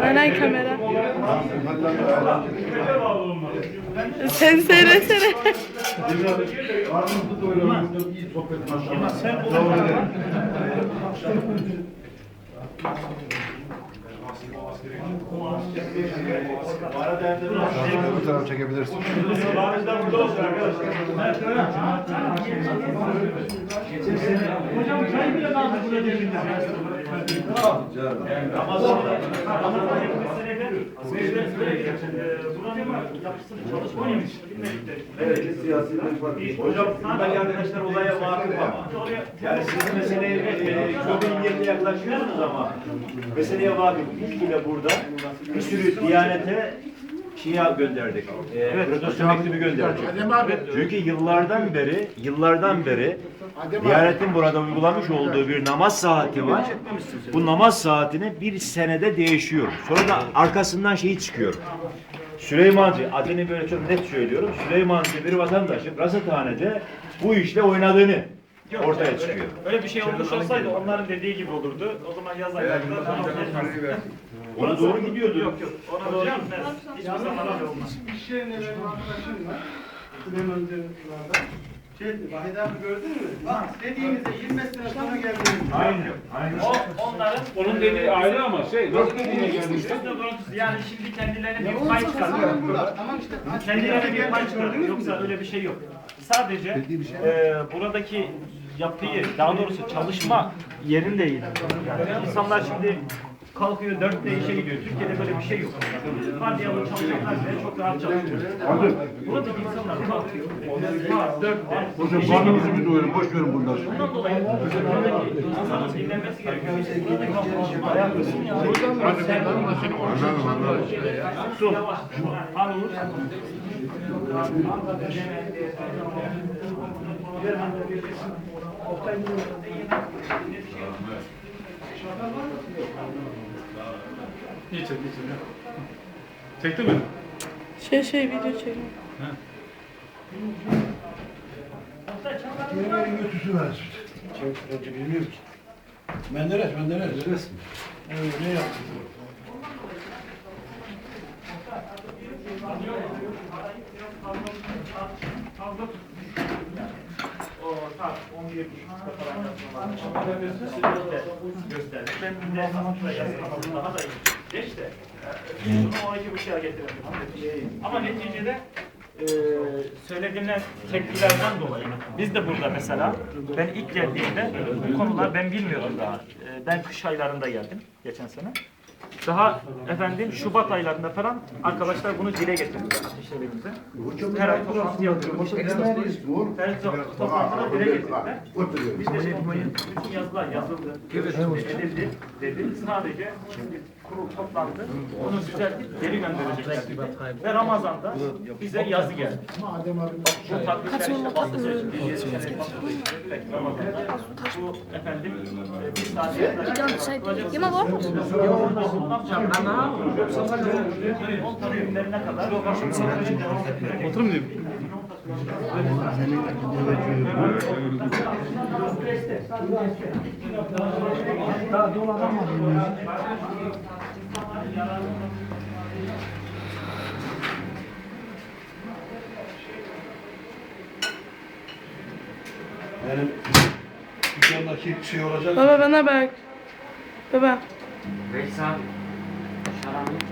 Nereden kamera? Sen söylesene. Bu tarafa çekebilirsin. Hocam çay bile kaldı burada cebinde. Hocam buradaki arkadaşlar olaya vakıf ama. Yani siz meseleye e, çok iyi niyetle yaklaşıyorsunuz ama meseleye vakıf. Biz bile burada bir sürü diyanete şia gönderdik. E, protestan mektubu gönderdik. Çünkü yıllardan beri, yıllardan beri Diyanetin burada uygulamış olduğu bir namaz saati var. Bu namaz saatini bir senede değişiyor. Sonra da arkasından şeyi çıkıyor. Süleymancı, adını böyle çok net söylüyorum. Süleymancı bir vatandaşın rasathanede bu işle oynadığını ortaya çıkıyor. Öyle bir şey olmuş olsaydı onların dediği gibi olurdu. O zaman yaz aylarında tamam geçmez. Ona doğru gidiyordu. Yok yok ona doğru gitmez. Hiçbir zaman öyle olmaz. İş yerine benim arkadaşım var. Süleyman Cevaplar'da. Şey, Vahid abi gördün mü? Bak dediğinizde 25 sene sonra geldiniz. Aynen. Aynen. O onların Onun dediği ayrı ama şey nasıl dediğine görüntüsü yani şimdi kendilerine bir pay çıkarıyor. Tamam işte. Kendilerine bir pay çıkarıyor. Yoksa öyle bir şey yok. Sadece e, buradaki yapıyı, daha doğrusu çalışma yerinde iyi. Yani insanlar şimdi kalkıyor dörtte işe gidiyor. Türkiye'de böyle bir şey yok. Vardiyalı çalışanlar bile çok rahat çalışıyor. Buradaki insanlar kalkıyor. Saat dörtte Hocam işe karnımızı gidiyor. bir doyurun. Boş verin sonra. Bundan dolayı buradaki insanın dinlenmesi gerekiyor. Buradaki hayatı Su. Al olur. İyi çek, iyi çek. Çekti mi? Şey şey video çekin. Yemeğin götüsü versin. Önce bilmiyorum ki. Menderes, Menderes. Menderes mi? Evet, ne yaptın? O saat 11.30'da falan yapıyorlar. gösterdi. Ben bir de aslında yazdım. Daha da iyi. Geç de. e, Bunu o iki buçuğa getirelim. Ama neticede e, söylediğimler tepkilerden dolayı. Biz de burada mesela ben ilk geldiğimde bu konular ben bilmiyordum daha. E, ben kış aylarında geldim geçen sene. Daha efendim Şubat aylarında falan arkadaşlar bunu dile getirdiler ateşlerimize. Her ay toplantı yapıyoruz. Her to- toplantıda dile getirdiler. Biz de şey, bütün yazılar yazıldı, edildi dedi. Sadece şimdi kurul toplandı, onu düzeltip geri gönderecekler. Ve Ramazan'da bize yazı geldi. Bu sözcüğü, Ramazan'da bu efendim e, bir saate kadar Yema var mı? Otur mu diyeyim? Dükkandaki şey olacak. Baba bana bak. Baba. Veysel, şarabı